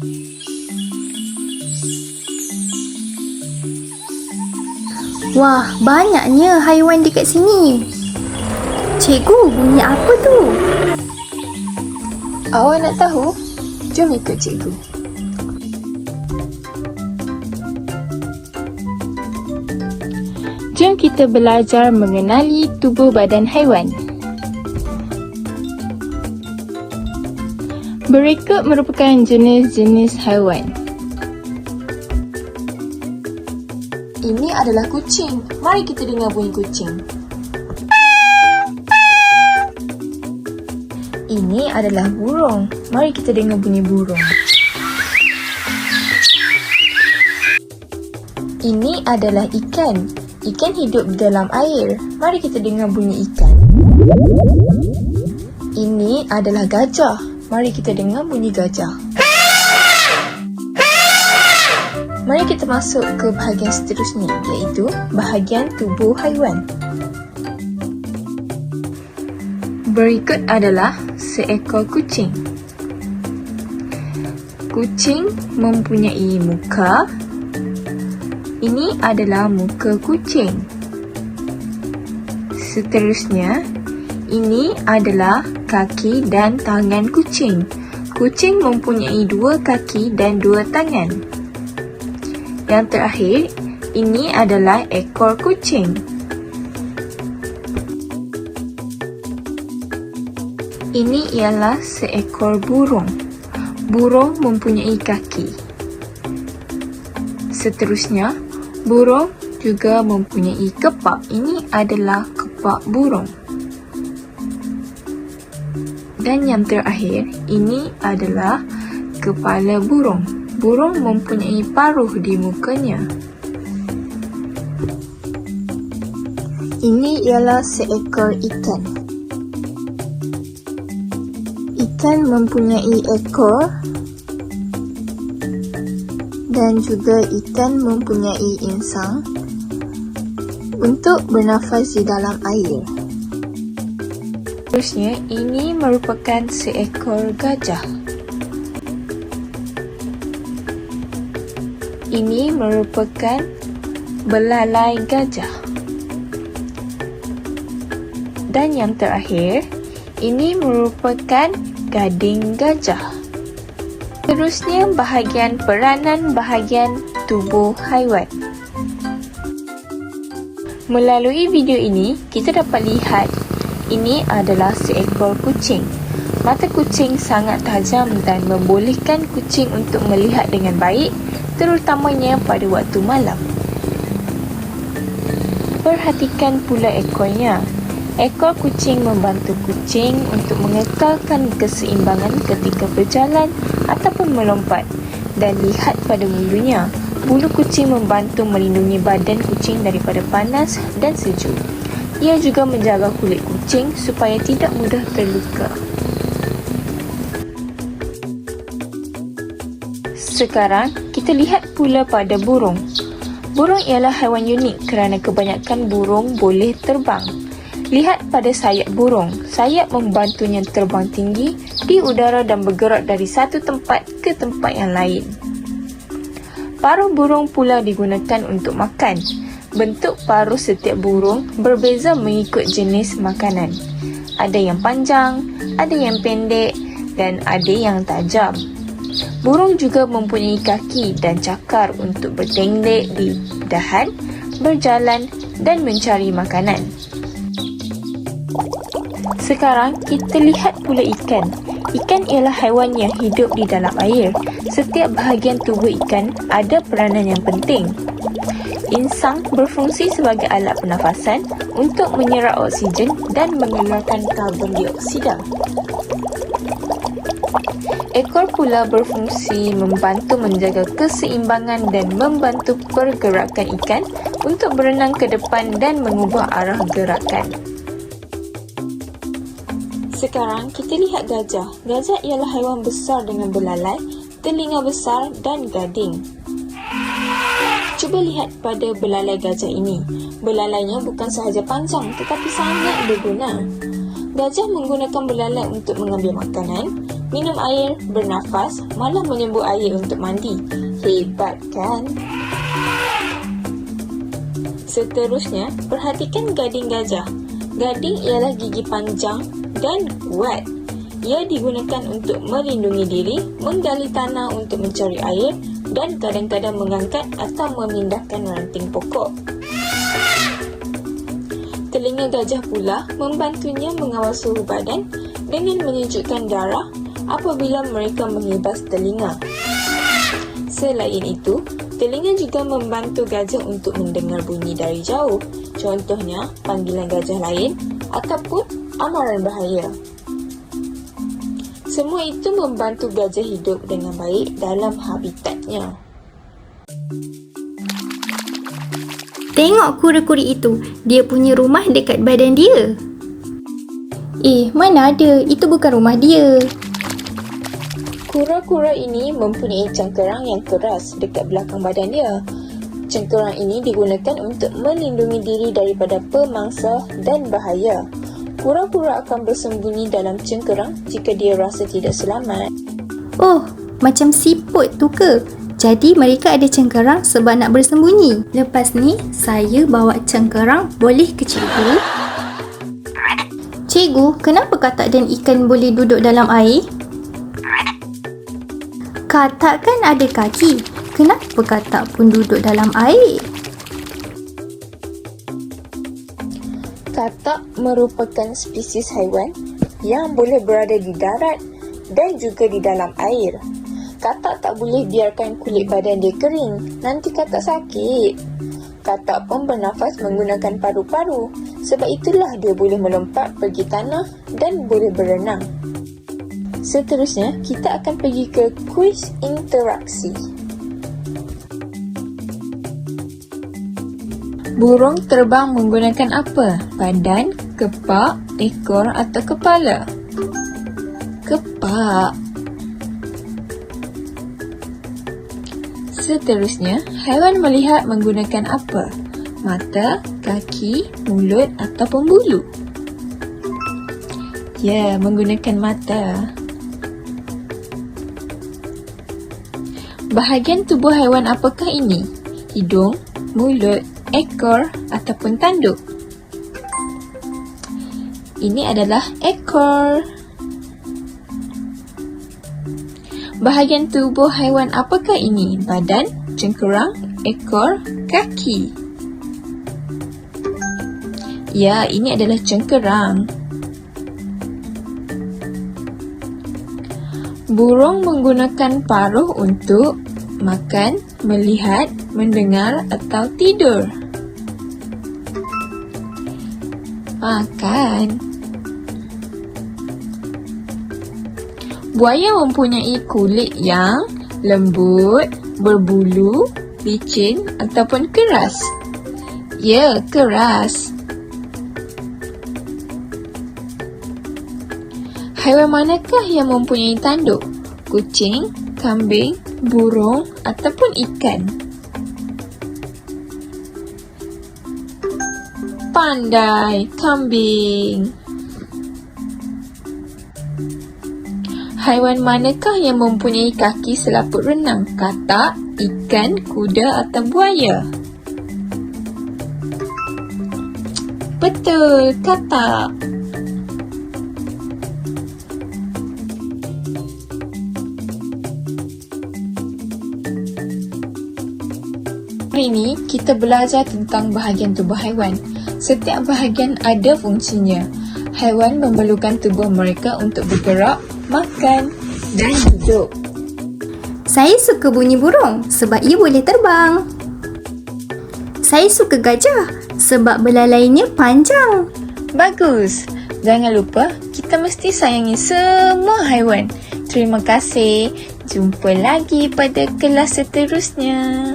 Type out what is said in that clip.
Wah, banyaknya haiwan dekat sini. Cikgu, bunyi apa tu? Awak nak tahu? Jom ikut cikgu. Jom kita belajar mengenali tubuh badan haiwan. Berikut merupakan jenis-jenis haiwan. Ini adalah kucing. Mari kita dengar bunyi kucing. Ini adalah burung. Mari kita dengar bunyi burung. Ini adalah ikan. Ikan hidup di dalam air. Mari kita dengar bunyi ikan. Ini adalah gajah. Mari kita dengar bunyi gajah. Mari kita masuk ke bahagian seterusnya iaitu bahagian tubuh haiwan. Berikut adalah seekor kucing. Kucing mempunyai muka. Ini adalah muka kucing. Seterusnya, ini adalah kaki dan tangan kucing. Kucing mempunyai dua kaki dan dua tangan. Yang terakhir, ini adalah ekor kucing. Ini ialah seekor burung. Burung mempunyai kaki. Seterusnya, burung juga mempunyai kepak. Ini adalah kepak burung. Dan yang terakhir, ini adalah kepala burung. Burung mempunyai paruh di mukanya. Ini ialah seekor ikan. Ikan mempunyai ekor dan juga ikan mempunyai insang untuk bernafas di dalam air. Terusnya, ini merupakan seekor gajah. Ini merupakan belalai gajah. Dan yang terakhir, ini merupakan gading gajah. Terusnya bahagian peranan bahagian tubuh haiwan. Melalui video ini, kita dapat lihat ini adalah seekor kucing. Mata kucing sangat tajam dan membolehkan kucing untuk melihat dengan baik, terutamanya pada waktu malam. Perhatikan pula ekornya. Ekor kucing membantu kucing untuk mengekalkan keseimbangan ketika berjalan ataupun melompat. Dan lihat pada bulunya. Bulu kucing membantu melindungi badan kucing daripada panas dan sejuk. Ia juga menjaga kulit kucing supaya tidak mudah terluka. Sekarang, kita lihat pula pada burung. Burung ialah haiwan unik kerana kebanyakan burung boleh terbang. Lihat pada sayap burung. Sayap membantunya terbang tinggi di udara dan bergerak dari satu tempat ke tempat yang lain. Paruh burung pula digunakan untuk makan. Bentuk paruh setiap burung berbeza mengikut jenis makanan. Ada yang panjang, ada yang pendek dan ada yang tajam. Burung juga mempunyai kaki dan cakar untuk bertengdek di dahan, berjalan dan mencari makanan. Sekarang kita lihat pula ikan. Ikan ialah haiwan yang hidup di dalam air. Setiap bahagian tubuh ikan ada peranan yang penting. Insang berfungsi sebagai alat pernafasan untuk menyerap oksigen dan mengeluarkan karbon dioksida. Ekor pula berfungsi membantu menjaga keseimbangan dan membantu pergerakan ikan untuk berenang ke depan dan mengubah arah gerakan. Sekarang kita lihat gajah. Gajah ialah haiwan besar dengan belalai, telinga besar dan gading. Cuba lihat pada belalai gajah ini. Belalainya bukan sahaja panjang tetapi sangat berguna. Gajah menggunakan belalai untuk mengambil makanan, minum air, bernafas, malah menyembur air untuk mandi. Hebat kan? Seterusnya, perhatikan gading gajah. Gading ialah gigi panjang dan kuat. Ia digunakan untuk melindungi diri, menggali tanah untuk mencari air dan kadang-kadang mengangkat atau memindahkan ranting pokok. Telinga gajah pula membantunya mengawal suhu badan dengan menyejukkan darah apabila mereka mengibas telinga. Selain itu, telinga juga membantu gajah untuk mendengar bunyi dari jauh, contohnya panggilan gajah lain ataupun amaran bahaya. Semua itu membantu gajah hidup dengan baik dalam habitatnya. Tengok kura-kuri itu. Dia punya rumah dekat badan dia. Eh, mana ada? Itu bukan rumah dia. Kura-kura ini mempunyai cengkerang yang keras dekat belakang badan dia. Cengkerang ini digunakan untuk melindungi diri daripada pemangsa dan bahaya. Kura-kura akan bersembunyi dalam cengkerang jika dia rasa tidak selamat. Oh, macam siput tu ke? Jadi mereka ada cengkerang sebab nak bersembunyi. Lepas ni, saya bawa cengkerang boleh ke cikgu? Cikgu, kenapa katak dan ikan boleh duduk dalam air? Katak kan ada kaki. Kenapa katak pun duduk dalam air? Katak merupakan spesies haiwan yang boleh berada di darat dan juga di dalam air. Katak tak boleh biarkan kulit badan dia kering, nanti katak sakit. Katak pun bernafas menggunakan paru-paru, sebab itulah dia boleh melompat pergi tanah dan boleh berenang. Seterusnya, kita akan pergi ke kuis interaksi. Burung terbang menggunakan apa? Badan, kepak, ekor atau kepala? Kepak. Seterusnya, haiwan melihat menggunakan apa? Mata, kaki, mulut ataupun bulu? Ya, menggunakan mata. Bahagian tubuh haiwan apakah ini? Hidung, mulut, ekor ataupun tanduk? Ini adalah ekor. Bahagian tubuh haiwan apakah ini? Badan, cengkerang, ekor, kaki. Ya, ini adalah cengkerang. Burung menggunakan paruh untuk makan, melihat, mendengar atau tidur. Makan. Buaya mempunyai kulit yang lembut, berbulu, licin ataupun keras. Ya, keras. Haiwan manakah yang mempunyai tanduk? Kucing, kambing, burung ataupun ikan? Pandai, kambing. Haiwan manakah yang mempunyai kaki selaput renang? Katak, ikan, kuda atau buaya? Betul, katak. Hari ini kita belajar tentang bahagian tubuh haiwan. Setiap bahagian ada fungsinya. Haiwan memerlukan tubuh mereka untuk bergerak, makan dan hidup. Saya suka bunyi burung sebab ia boleh terbang. Saya suka gajah sebab belalainya panjang. Bagus. Jangan lupa kita mesti sayangi semua haiwan. Terima kasih. Jumpa lagi pada kelas seterusnya.